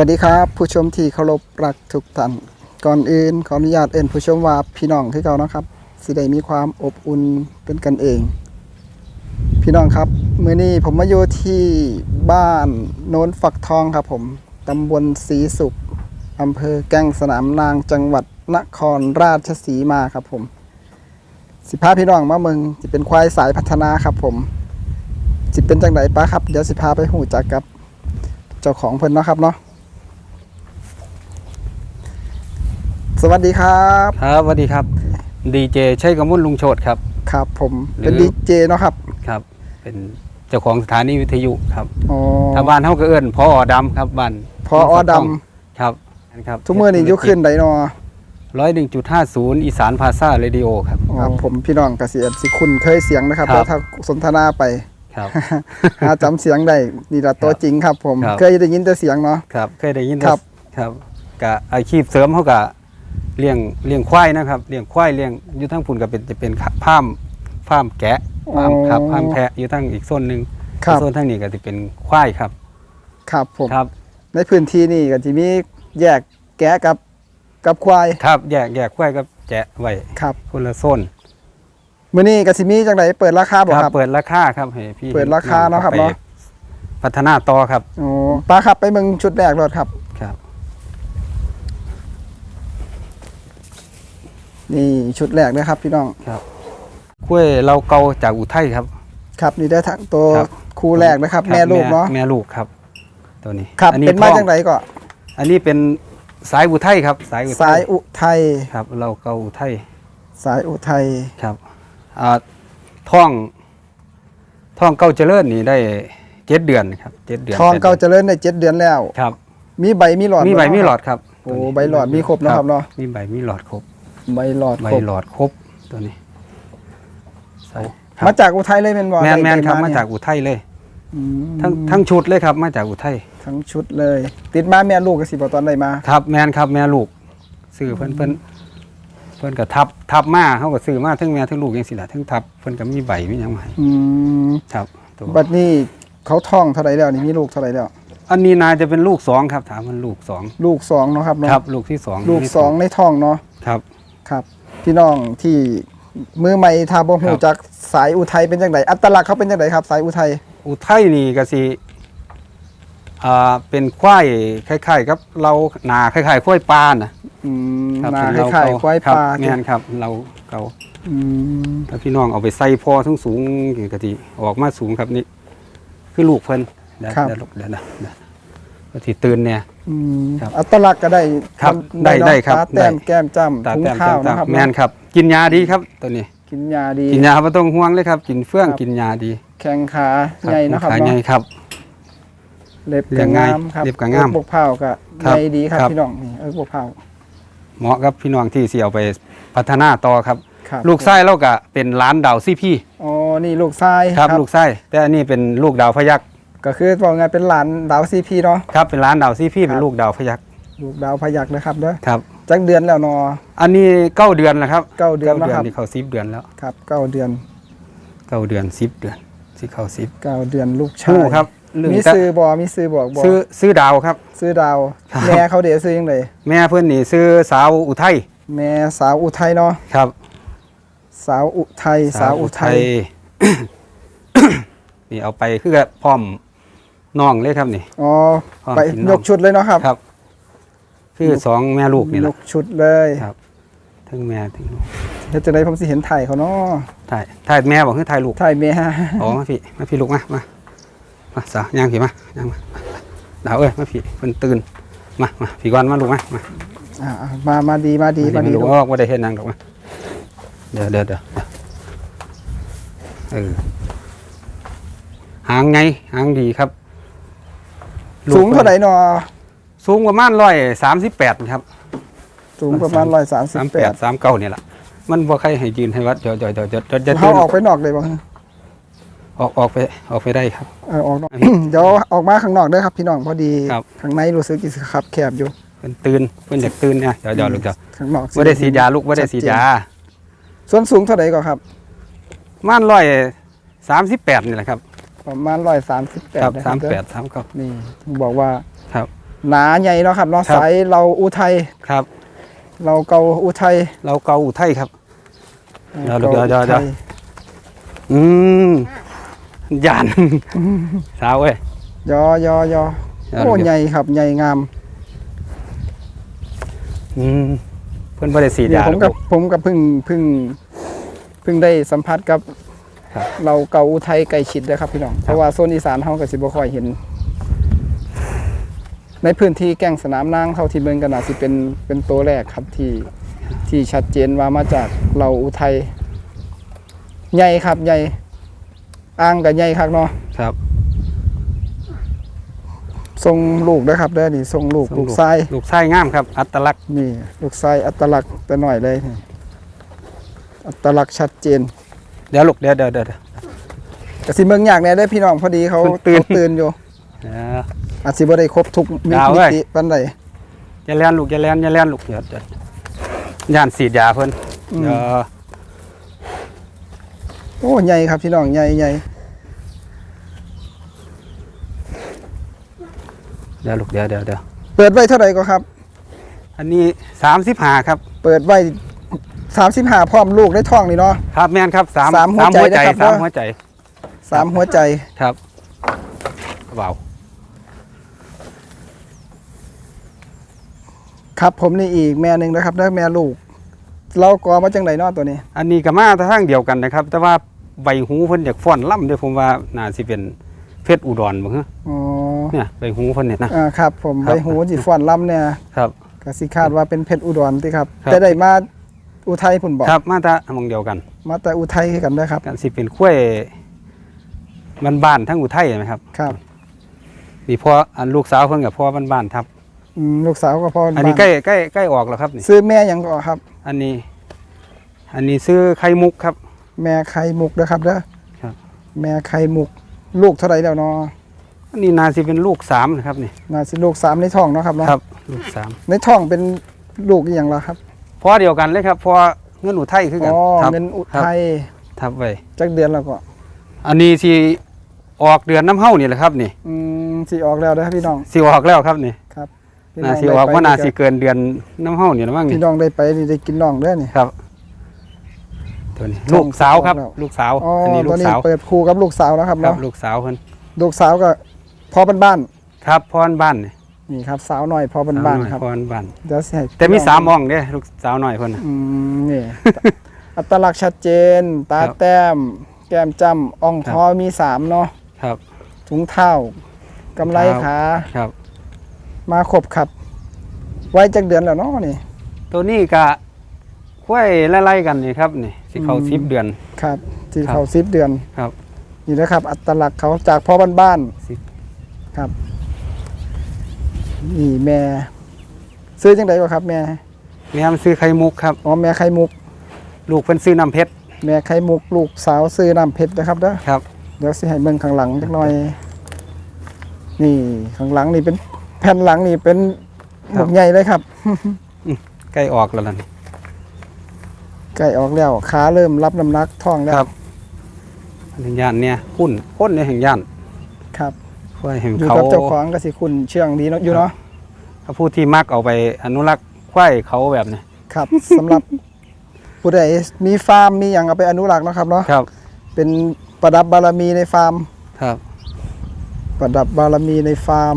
วัสดีครับ ผู้ชมที่เคารพรักทุกท่านก่อนอื่นขออนุญาตเอิ้นผู้ชมว่าพี่น้องที่เขานะครับสิได้มีความอบอุ่นเป็นกันเอง พี่น้องครับมื้อนี้ผมมาอยู่ที่บ้านโน้นฝักทองครับผมตำบลศรีสุขอำเภอแก้งสนามนางจังหวัดนครราชสีมาครับผม สิพาพี่น้องมาเมืองจะเป็นควายสายพัฒนาครับผมสิเป็นจังไดป้าครับ เดี๋ยวสิพาไปหูจักกับ เจ้าของเพิ่นเนาะครับเนาะ สวัสดีครับครับสวัสดีครับดีเจใช้กำมุนลุงโชตครับ ครับ ผมหรือเป็นดีเจเนาะครับครับ เป็นเจ้าของสถานีวิทยุครับอ๋อถ้าบ้านเฮาก็เอิ้นพออดำครับบ้านพออดครับครับำทุกมือนี่อยุขึ้นไดเนอร้อยหนึ่งจุดห้าศูนย์อีสานพาซาเรดิโอครับครับ ผมพี่น้องเกษียณสิคุณเคยเสียงนะครับครับแล้วถ้าสนทนาไปครับหาจำเสียงได้นี่ละตัวจริงครับ ผมครับเคยได้ยินแต่เสียงเนาะครับ เคยได้ยินครับครับกะอาชีพเสริมเขากะ เลี้ยงเลี้ยงควายนะครับเลี้ยงควายเลี้ยงอยู่ทั้งพุ่นก็เป็นจะเป็นพามพามแกะพามครับพามแพะอยู่ทั้งอีกโซนหนึ่งครับโซนทั้งนี้ก็จะเป็นควายครับ ครับผมครับ ในพื้นที่นี่ก็จะมีแยกแกะกับกับควายครับแยกแยกควายกับแกะไว้ครับคนละโซนมื้อนี้ก็สิมีจังไดเปิดราคาบ่ครับ เปิดราคาครับให้พี่เปิดราคาเนาะครับไปเนาะพัฒนาต่อครับอ๋อป้าครับไปเมืองชุดแรกรถครับครับ นี่ชุดแรกนะครับพี่น้องกล้วยเราเกาจากอุทัยครับ ครับนี่ได้ทั้งตัวครับ คู่แรกนะครับ แม่ลูกเนาะแม่ลูกครับ ตัวนี้ครับอัเป็นมาท้อจังไดก็อันนี้เป็นสายอุทัยครับ สายอุทัสายอุทัยครับ เราเกาอุทัยสายอุทัยครับอ่าท่องท่องเก้าเจริญนี่ได้เจ็ดเดือนครับเจ็ดเดือนทองแปดเก่าดืเจริญได้เจ็ดเดือนแล้วอนครับ มีใบมีหลอดมีใบเนาะมีหลอดครับโอ้ตัวนี้ใบหลอดมีครบนะครับเนาะ มีใบมีหลอดครบ ใบหลอดใบครบหลอดครบตัวนี้ใส่ครับมาจากอุทัยเลยเป็นบ่แมนแมนได้ครับได้มาจากอุทัยเลยอืมทั้งทั้งชุดเลยครับ มาจากอุทัยทั้งชุดเลย ติดมาแม่ลูกก็สิบ่ตอนใดมาครับ แมนครับแม่ลูกซื้อเพิ่นเพิ่นเพิ่นก็ทับทับมาเขาก็ซื้อมาทั้งแม่ทั้งลูกยังสิล่ะทั้งทับเพิ่นก็มีใบมีหยังมาให้อืมครับตัวบัดนี้เขาท้องเท่าไหร่แล้วนี่มีลูกเท่าไหร่แล้ว อันนี้นาจะเป็นลูกสองครับ ถามมันลูกสองลูกสองเนาะครับเนาะครับ ลูกที่สองลูกสองในท้องเนาะครับ ครับพี่น้องที่มือใหม่ทาบ่ฮู้ครับจักสายอุทัยเป็นจังไดอัตลักษณ์เขาเป็นจังไดครับ สายอุทัยอุทัยนี่ก็สิอ่าเป็นควายคล้ายๆครับเราหนาคล้ายๆควายปลาน่ะอืมครับหนาเป็นคล้ายๆควายครับปลาแม่นครับ เราเกาอืมถ้าพี่น้องเอาไปใส่พอสูงสูงๆก็สิออกมาสูงครับนี่ คือลูกเพิ่นเดี๋ยวเดี๋ยวลูกเดี๋ยวนะเดี๋ยว ก็สิตื่นเนี่ย อืมครับอัตลักษณ์ก็ได้ครับทำได้เนาะได้ครับตาแต้มได้ แก้มจ้ำตาถุงแต้มข้าวตานะครับแม่นครับ กินยาดีครับตัวนี้ กินยาดี กินยาไม่ต้องห่วงเลยครับ กินเฟื่องครับ กินยาดีแข้งขาครับใหญ่นะครับขาใหญ่เนาะครับ เล็บเลี้ก็ยงง่ายงามครับเล็บก็งามเอิ้นบกเผาก็ครับใหญ่ดีครับครับ พี่น้องนี่เออบกเผาเหมาะกับพี่น้องที่สิเอาไปพัฒนาต่อครับ ครับลูกไส้เราก็เป็นหล้านดาวซี่พี่อ๋อนี่ลูกชายครับ ลูกไส้แต่อันนี้เป็นลูกดาวพยัก ก็คือบอกไงเป็นหลานดาวซีพีเนาะ ครับเป็นหล้านดาวซี่พี่ครับเป็นลูกดาวพยักลูกดาวพยักนะครับเด้อครับ จักเดือนแล้วเนอ อันนี้เก้าเดือนแล้วครับเก้าเดือนแล้วครับ นี่เขาสิบเดือนแล้วครับเก้าเดือนเก้าเดือนสิบเดือนสิเข้าสิบเก้าเดือนลูกชาชู้ยครับเรื่องมีแต่ซื้อบอมีซื้อบอกบอซื้อซื้อดาวครับ ซื้อดาว ครับ แม่เขาเดี๋ยวซื้อยังไงแม่เพื่อนนี่ซื้อสาวอุทัยแม่สาวอุทัยเนาะครับ สาวอุทัยสาวอุทัย นี่เอาไปคือกับพร้อม น้องเลยครับนี่ อ๋อความไปกินน้อง ยกชุดเลยเนาะครับครับ คือสองแม่ลูกนี่แหยละ กชุดเลยครับ ทั้งแม่ทั้งลูกเฮ็ดจะได้ผมสิเห็นไถ่ายเขาเนาะถ่ายถ่ายแม่บอกคือถ่ายลูกไถ่ายแม่อ๋อมาพี่มาพี่ลูกมามามาสาวย่างพี่มาย่างมาดาวเอ้ยมาพี่เพิ่นตื่นมามาพี่ก่อนมาลูกมามาอ่ามามาดีมาดีมามาดีลูกออกว่าได้เห็นนางดอกมาเดี๋ยวเดี๋ยวเดี๋ยวเออหางไงหางดีครับ สูงเท่าไหร่เนาะสูงประมาณร้อยสามสิบแปดครับ สูงประมาณร้อยสามสิบสามแปแปดดสามเก้านี่แหละมันบ่ใครให้ยืนให้วัดเดี๋ยวเดี๋ยวเดี๋ยวเดี๋ยวเดี๋ยวเขาออกไปนอกเลยบ่ออกออกไปออกไปได้ครับ เออออกนอก เดี๋ยวออกมาข้างนอกเด้อครับ พี่น้องพอดีครับ ข้างในรู้สึกสิครับแคบอยู่เป็นตื่นเป็นอยากตื่นเนี่ยเดี๋ยวเดี๋ยวลูกเดี๋ยวข้างนอกว่าได้สีดยาลูกว่าได้สีดยาส่วนสูงเท่าไหร่ก็ครับ ม่านร้อยสามสิบแปดนี่แหละครับ ประมาณร้อยสามสิบแปดครับนะคสารับมแปดสามเก้านี่ถึงบอกว่าครับ หนาใหญ่เนาะครับเนาะครับสายเราอุทัยครับ เราเกาอุทัยเราเกาอุทัยครับเดี๋ยวกาเดี๋ยวเดี๋ยวเดี๋ยวอุทัอืมยานสาวเว้ยยอยอยอเดี๋ยวโอ้เดี๋ยวใหญ่ครับใหญ่งาม อืมเพิ่นบ่ได้สีดเดี๋ยยาวผมกับผมกับเพึ่งเพึ่งเพึ่งได้สัมผัสกับ ครับ เราเกาอุทัยไก่ชิดเลยครับพี่น้อง เพราะว่าโซนอีสานเฮาก็สิบ่ค่อยเห็น ในพื้นที่แก่งสนามนางเท่าที่เบิ่งกันน่าสิเป็นเป็นตัวแรกครับที่ที่ชัดเจนว่ามาจากเราอุทัยใหญ่ครับใหญ่อ่างก็ใหญ่ครับเนาะครับทรงลูกนะครับเด้อนี่ทรงลูกลูกทรายลูกชายงามครับ อัตลักษณ์นี่ ลูกทรายอัตลักษณ์แต่หน่อยเลยนี่อัตลักษณ์ชัดเจน เดี๋ยวลูกเดี๋ยวเดี๋ยวเดี๋ยวเดี๋ยวกสิเมืองอยากแหน่ได้อพี่น้องพอดีเขาเพิ่งตื่น เขาตื่นอยู่เดี๋ยวอาจสิบ่ได้ครบทุกมิดาวเว้ย ติปันใด อย่าแล่นลูกอย่าแล่นอย่าแล่นลูกเดี๋ยวเดี๋ยวย่านสีดยาเพิ่นอืม เดี๋ยวโอ้ใหญ่ครับพี่น้องใหญ่ใหญ่เดี๋ยวลูกเดี๋ยวเดี๋ยวเดี๋ยวเปิดไว้เท่าไหร่ก็ครับ อันนี้35ครับ เปิดไว้ 35พร้อมลูกได้ท้องนี่เนาะ ครับแม่นครับสามสามหัวใจหัวใจนะครับ สามเนอะหัวใจสามหัวใจครับว้าวครับผมนี่อีกแม่หนึงนะครับได้อแม่ลูก เรากอมาจังไดเนาะตัวนี้ อันนี้ก็มาทางเดียวกันนะครับ แต่ว่าใบหูเพิ่นอยากฟ้อนล่ำเด้อผมว่าน่าสิเป็นเพชรอุดรบ่ฮะอ๋อเนี่ยใบหูเพิ่นเนี่ยนะ อ่าครับ ผมครับ ใบหูจิฟ้อนลำเนี่ยครับก็สิคาดว่าเป็นเพชรอุดรติครับ ครับ แต่ได้มา อุทัยพุ่นบอกครับ มาตาหมองเดียวกัน มาแต่อุทัยคือกันนะครับ กันสิเป็นข้วยบ้านๆทั้งอุทัยไหมครับครับนี่พ่ออันลูกสาวเพิ่นกับพ่อบ้านๆครับ อืมลูกสาวก็พออันนี้ใกล้ใกล้ใกล้ออกแล้วครับนี่ซื้อแม่หยังก็ครับ อันนี้ อันนี้ซื้อไข่มุกครับ แม่ไข่มุกนะครับเด้อครับ แม่ไข่มุก ลูกเท่าไหร่แล้วเนาะอันนี้นาสิเป็นลูกสามนะครับนี่น่าสิลูกสามในท้องเนาะครับเนาะครับ ลูกสามในท้องเป็นลูกอหย่างละครับ พ่อเดียวกันเลยครับพ่อเงินอุทัยคือกันอ๋อครับ เงินอุครับทัยทับไว้ จักเดือนแล้วก็อันนี้สิออกเดือนน้ำเฮ้านี่แหละครับนี่อืมสิออกแล้วเด้อพี่น้องสิออกแล้วครับนี่ครับพี่นาองสิออกได้ไปว่านาสิเกินเดือนน้ำเฮ้านี่แล้วมั้งนี่พี่น้องได้ไปนี่ได้กินน้องเด้อนี่ ครับตัวนี้ช่องลูกสาวครับออกแล้วลูกสาวอ๋ออันนี้ลูตัวกนี้สาวเปิดคู่กับลูกสาวแล้วครับครับเนาะลูกสาวเพิ่นลูกสาวก็พอบ้านครับพ่อบ้านนี่ๆ นี่ครับสาวหน่อยพอบ้านๆครับพ่อบ้านเดี๋ยวสิให้แต่มีพี่น้องสามอ่องเด้ลูกสาวหน่อยเพิ่นน่ะอืมนี่อัตลักษณ์ชัดเจน ตาครับแต้ม แก้มจ้ำอ่องครับคอมีสามเนาะครับถุงเท้ากำไรครับขาครับ มาครบครับ ไว้จักเดือนแล้วเนาะนี่ ตัวนี้ก็ค่อยไล่ๆกันนี่ครับนี่สิเข้าอืมสิบเดือนครับที่ครับเขาสิบเดือนครับนี่นะครับ อัตลักษณ์เขาจากพ่อบ้านสิบๆครับ นี่แม่ ซื้อจังไดวะครับแม่ แม่มันซื้อไข่มุกครับ อ๋อแม่ไข่มุก ลูกเพิ่นซื้อน้ำเพชร แม่ไข่มุกลูกสาวซื้อน้ำเพชรนะครับเด้อครับ เดี๋ยวสิให้เบิ่งข้างหลังจักหน่อย นี่ข้างหลังนี่เป็นแผ่นหลังนี่เป็นหมวกใหญ่เลยครับ ใกล้ออกแล้วล่ะนี่ไก่ออกแล้วขาเริ่มรับน้ำหนักท้องแล้วครับอันนี้ย่านเนี่ยคุ้นคนในแห่งย่าน ครับค่อยแห่งอยู่เขากับเจ้าของก็สิคุณเชื่องดีเนาะอยู่เนาะเขาผู้ที่มักเอาไปอนุรักษ์ควายเขาแบบนี้ครับสำหรับผู้ใดมีฟาร์มมีอย่างเอาไปอนุรักษ์เนาะครับเนาะครับ เป็นประดับบารมีในฟาร์ม ครับ ประดับบารมีในฟาร์ม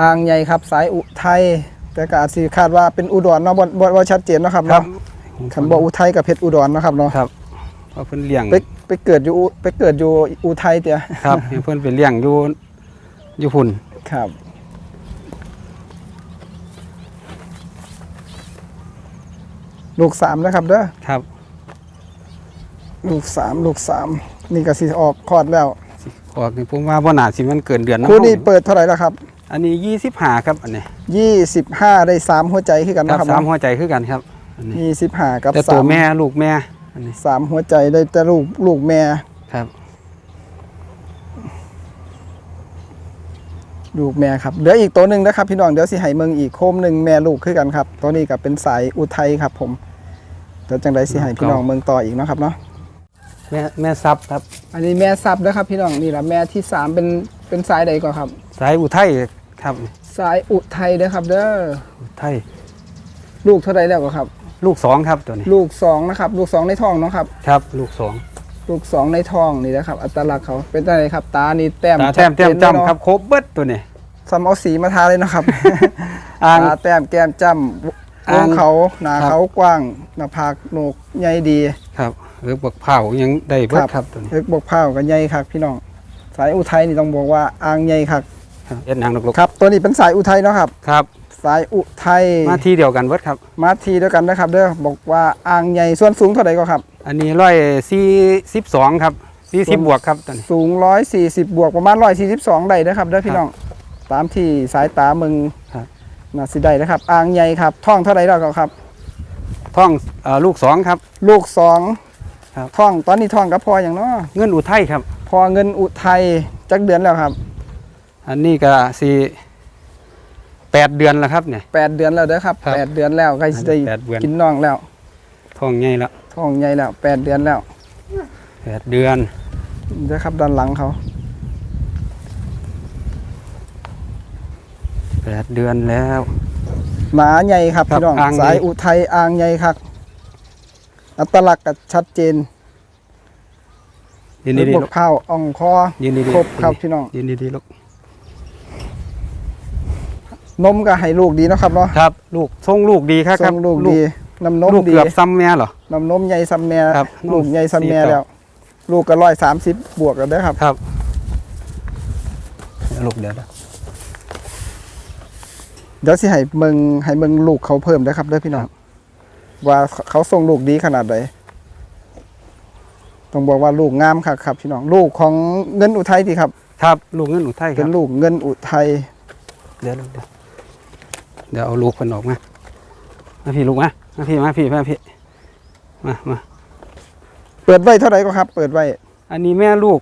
อ่างใหญ่ครับ สายอุทัยแต่ก็อาจสิคาดว่าเป็นอุดรเนาะบ่บ่บ่ชัดเจนเนาะครับครับเนาะคันบ่อุทัยกับเพชรอุดรเนาะครับเนาะครับ เพราะเพิ่นเลี้ยงไปไปเกิดอยู่อุไปเกิดอยู่อุทัยเตียครับให้เพิ่นไปเลี้ยงอยู่อยู่พุ่นครับลูกสามนะครับเด้อครับ ลูกสามลูกสามนี่ก็สิออกคลอดแล้วออกนี่ผมว่าบ่น่าสิมันเกินเดือนนะคู่นี้เปิดเท่าไหร่แล้วครับ อันนี้25ครับอันนี้ยี่สิบห้าได้สามหัวใจขึ้นกันครันะบครับสามหัวใจคือกันครับอันนี้ยี่สิบห้ากับแต่สาตัวมแม่ลูกแม่ อันนี้สามหัวใจได้แต่ลูกลูกแม่ ครับ ลูกแม่ครับเหลืออีกตัวหนึ่งนะครับ พี่น้องเดี๋ยวสิให้เมืองอีกโคมหนึ่งแม่ลูกขึ้นกันครับ ตัวนี้ก็เป็นสายอุทัยครับ ผมเดี๋ยวจังไดสิให้พี่น้องเมืองต่ออีกเนาะครับเนาะแม่แม่ซับครับ อันนี้แม่ซับนะครับพี่น้องนี่แหละแม่ที่สามเป็นเป็นสายใดก่อนครับ สายอุทัยครับ สายอุทัยเด้อครับ เด้ออุทัยลูกเท่าไรแล้วก็ครับ ลูกสองครับตัวนี้ลูกสองนะครับ ลูกสองในท้องเนาะครับ ครับ ลูกสองลูกสองในท้องนี่นะครับ อัตลักษณ์เขาเป็นอะไรครับ ตานี่แต้มตาแต้มแต้มชัดเจนจำเนาะครับครบเบิดตัวนี้ซ้ำเอาสีมาทาเลยนะครับอ่างตาแต้มแก้มจ้ำวอ่างงเขาหนาครับเขากว้างหน้าผากโหนกใหญ่ดีครับหรือบักเผายังได้เบิดครับครับตัวนี้เล็กบกเผากับใหญ่ครับพี่น้องสายอุทัยนี่ต้องบอกว่าอ่างใหญ่ครับครับเอ็ดนางลูกครับ ตัวนี้เป็นสายอุทัยเนาะครับๆครับ สายอุทัยมาที่เดียวกันเบิดครับ มาทีเดียวกันนะครับ เด้อบอกว่าอ่างใหญ่ส่วนสูงเท่าไหร่ก็ครับ อันนี้ร้อยสี่สิบสองครับสี่สิบบวกครับตัวนี้สูง140บวกประมาณ142ได้นะครับเด้อพี่น้องตามที่สายตามึงครับน่าสิได้นะครับอ่างใหญ่ครับท่องเท่าไหร่แล้วก็ครับท่องเอ่อลูกสองครับ ลูกสองครับท่องตอนนี้ท่องกับพออย่างเนาะเงินอุทัยครับ พอเงินอุทัยจักเดือนแล้วครับ อันนี้ก็สี่ แปดเดือนแล้วครับเนี่ย8เดือนแล้วเด้อครับครับแปดเดือนแล้วใกล้สิได้แปดเดือน กินน้องแล้วท่องใหญ่แล้วท้องใหญ่แล้วแปดเดือนแล้วแปดเดือน เด้อครับด้านหลังเขาแปดเดือนแล้วหนาใหญ่ครับครับพี่น้องอ่างใหญ่ สายอุทัยอ่างใหญ่ครับอัตลักษณ์ก็ชัดเจนยืนดีบๆกลูกเผาอ่องคอยืนดีๆครบครับพี่น้องยืนดีๆลูก นมก็ให้ลูกดีเนาะครับเนาะครับ ลูกทรงลูกดีครับทครรับงลูกดีน้ำนมลูกดีเกือบซ้ำแม่เหรอน้ำนมใหญ่ซัมแม่ครับลูกใหญ่ซัมแม่สี่ต่อแล้ว ลูกก็ร้อยสามสิบบวกกันเด้อครับครับเดี๋ยวลูกเดี๋ยวนะเดี๋ยวสิให้เมืองให้เมืองลูกเขาเพิ่มเด้อครับเด้อพี่น้องว่าเขาส่งลูกดีขนาดใดต้องบอกว่าลูกงามครับครับพี่น้องลูกของเงินอุทัยดีครับ ครับ ลูกเงินอุทัยคเป็รันบลูกเงินอุทัยเดี๋ยวลูกเดี๋ยว เดี๋ยวเอาลูกคนออกมา มาพี่ลูกมา มาพี่มาพี่มาพี่ มามา เปิดไว้เท่าไหร่ก็ครับ เปิดไว้ อันนี้แม่ลูก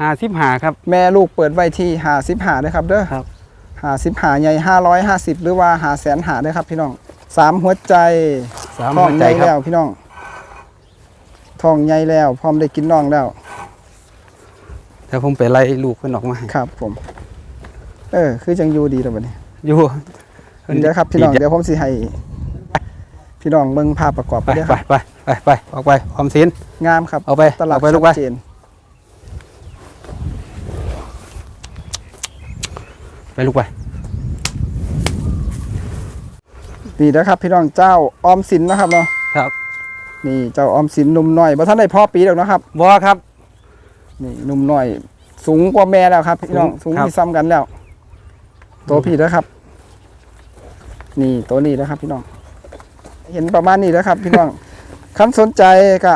หาสิบหาครับ แม่ลูกเปิดไว้ที่หาสิบหาเลยครับเด้อครับ หาสิบหาใหญ่ห้าร้อยห้าสิบหรือว่าหาแสนหาเลยครับ พี่น้องสามหัวใจสามท้อหังวใหใจญ่ครัแล้วบ พี่น้องท้องใหญ่แล้ว พร้อมได้กินน้องแล้ว เดี๋ยวผมไปไล่ลูกคนออกมาให้ครับผม เออ คือจังอยู่ดีแล้วบัดนี้ อยู่ เดี๋ยวครับพี่น้องเดี๋ยวผมสิให้พี่น้องเบิ่งภาพประกอบไปไปเด้อไปครับไปไปไปออกไปออมสิน งามครับเอาไปตลาดเอาไปลูกไป ชัดเจนไปลูกไปนี่นะครับ พี่น้องเจ้าออมสินนะครับเนาะครับนี่เจ้าออมสินหนุ่มน้อยบ่ท่านได้พ่อปีแล้วนะครับ บอครับ นี่หนุ่มน้อย สูงกว่าแม่แล้วครับพี่น้องสูสูงงครับ ที่ซ้ำกันแล้ว ตัวพี่แล้วครับ นี่ตัวนี้แล้วครับ พี่น้อง เห็นประมาณนี้แล้วครับ พี่น้องคันสนใจก็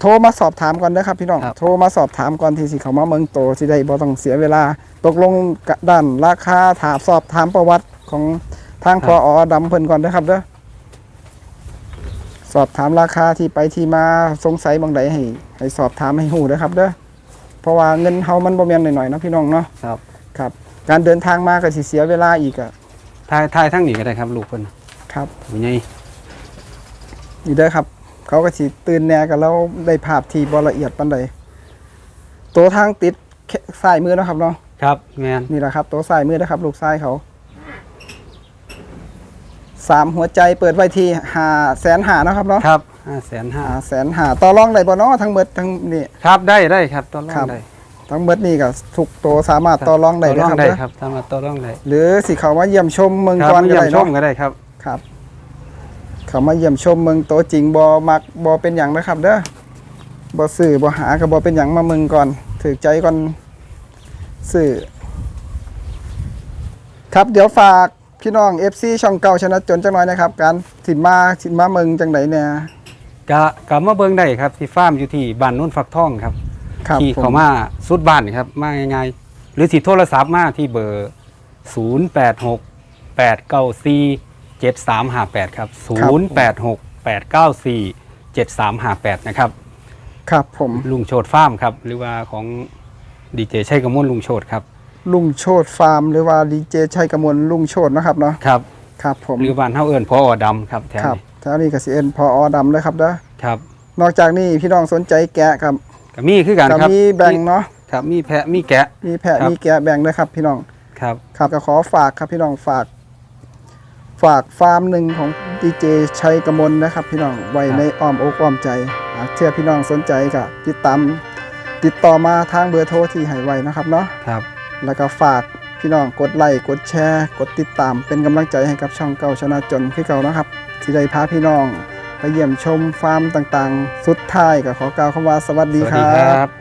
โทรมาสอบถามก่อนนะครับ พี่น้อง ครับ โทรมาสอบถามก่อนที่สิเขามาเมืองโตสิได้บ่ต้องเสียเวลา ตกลงกะด้านราคาถามสอบถามประวัติของทางพออดำเพิ่นก่อนนะครับเด้อสอบถามราคาที่ไปที่มาสงสัยบางใดให้ ให้สอบถามให้หูนะครับเด้อเพราะว่าเงินเฮามันบ่แม่นหน่อยๆนะพี่น้องเนาะครับ ครับ การเดินทางมาก็สิเสียเวลาอีกอะ ทายทายทั้งนี้ก็ได้ครับ ลูกคนครับอยู่ไงนี่เด้อครับ เขาก็สิตื่นแหน่กันแล้วได้ภาพที่บ่ละเอียดปานใดตัวทางติดแค่ซ้ายมือเนาะครับเนาะครับแมนนี่แหละครับตัวซ้ายมือนะครับ ลูกซ้ายเขาสามหัวใจเปิดไว้ที่หาแสนหานะครับเนาะครับห้าแสนห้าหาแสนหาต่อรองได้บ่เนาะทั้งหมดทั้งนี่ครับได้ได้ครับต่อรอครังบได้ ทั้งหมดนี่ก็ทุกตัวสามารถต่อรองได้ต่อนะรองครับได้เด้อครับ สามารถต่อรองได้หรือสิเขามาเยี่ยมชมเมืองครับก่อนก็เยี่ยมได้ชมเนาะก็ได้ครับ ครับ เขามาเยี่ยมชมเมืองตัวจริงบ่มักบ่เป็นหยังนะครับ เด้อบ่ซื้อบ่หาก็บ่เป็นหยังมาเมืองก่อนถือใจก่อนซื้อครับเดี๋ยวฝากพี่น้อง FC ช่องเก่าชนะจนจังน้อยนะครับ การสิมาสิมาเมืองจังไดเนี่ย กะกะมาเบิ่งได้ครับที่ฟาร์มอยู่ที่บ้านนุ่นฝักทองครับ ครับที่ผมเขามาสุดบ้านครับ มาง่ายๆหรือสิโทรศัพท์มาที่เบอร์ 0 8 6 8 9 4 7 3 5 8 ครับ 0 8 6 8 9 4 7 3 5 8 นะครับ ครับผมลุงโชดฟาร์มครับ หรือว่าของดีเจชัยกมลลุงโชดครับลุงโชดฟาร์มหรือว่าดีเจชัยกมลลุงโชดนะครับเนาะครับครับผมหรือบ้านเฮาเอิ้นพออดำครับแถวครับนี้แถวนี้ก็สิเอ็นพออดำเลยครับเด้อครับ นอกจากนี้พี่น้องสนใจแกะครับ ก็มีคือกันก็ครับมีแบ่งเนาะครับ มีแพะมีแกะ มีแพะครับมีแกะแบ่งด้วยครับ พี่น้องครับครับก็ขอฝากครับพี่น้องฝาก ฝากฟาร์มหนึ่งของดีเจชัยกมลนะครับ พี่น้องไว้ในอ้อมอกอ้อมใจหากเชื่อพี่น้องสนใจก็ติดตามติดต่อมาทางเบอร์โทรที่ให้ไว้นะครับเนาะครับ แล้วก็ฝากพี่น้องกดไลค์กดแชร์ กดติดตามเป็นกำลังใจให้กับช่องเก่าชนะจนคือเก่านะครับที่ได้พาพี่น้อง ไปเยี่ยมชมฟาร์มต่างๆ สุดท้ายก็ขอกล่าวคำว่าสวัสดีครับ